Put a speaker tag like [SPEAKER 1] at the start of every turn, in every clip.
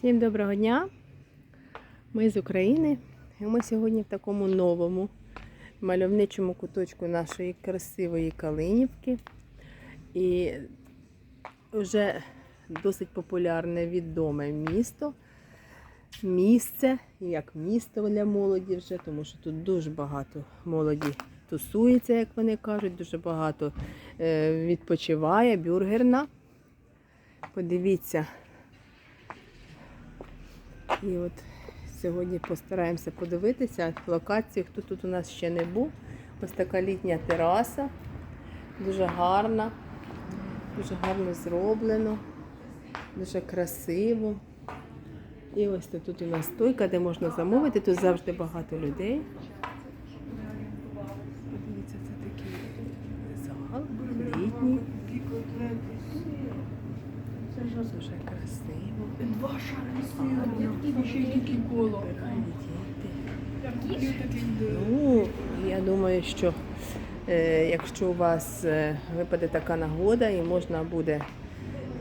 [SPEAKER 1] Всім доброго дня! Ми з України. І ми сьогодні в такому новому мальовничому куточку нашої красивої Калинівки. І вже досить популярне відоме місто. Місце, як місто для молоді вже, тому що тут дуже багато молоді тусується, як вони кажуть, дуже багато е, відпочиває, бюргерна. Подивіться, і от сьогодні постараємося подивитися локацію, хто тут у нас ще не був. Ось така літня тераса, дуже гарна, дуже гарно зроблено, дуже красиво. І ось тут у нас стойка, де можна замовити, тут завжди багато людей. Подивіться, це такий зал літній. Дуже красиво.
[SPEAKER 2] Два шари ще тільки коло.
[SPEAKER 1] Ну, я думаю, що е, якщо у вас е, випаде така нагода і можна буде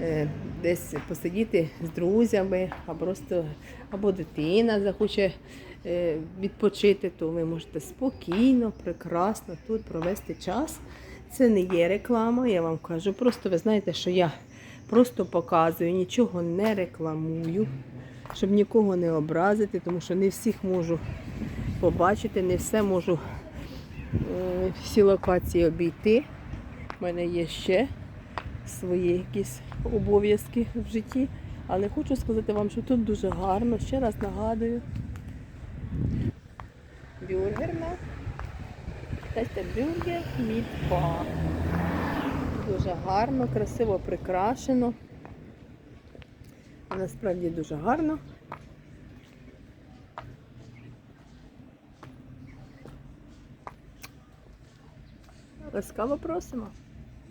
[SPEAKER 1] е, десь посидіти з друзями, або просто або дитина захоче е, відпочити, то ви можете спокійно, прекрасно тут провести час. Це не є реклама, я вам кажу. Просто ви знаєте, що я просто показую, нічого не рекламую, щоб нікого не образити, тому що не всіх можу побачити, не все можу е, всі локації обійти. У мене є ще свої якісь обов'язки в житті. Але хочу сказати вам, що тут дуже гарно. Ще раз нагадую. Бюргерна. Це бюргер мід бар. Дуже гарно, красиво прикрашено. Насправді дуже гарно. Ласкаво просимо.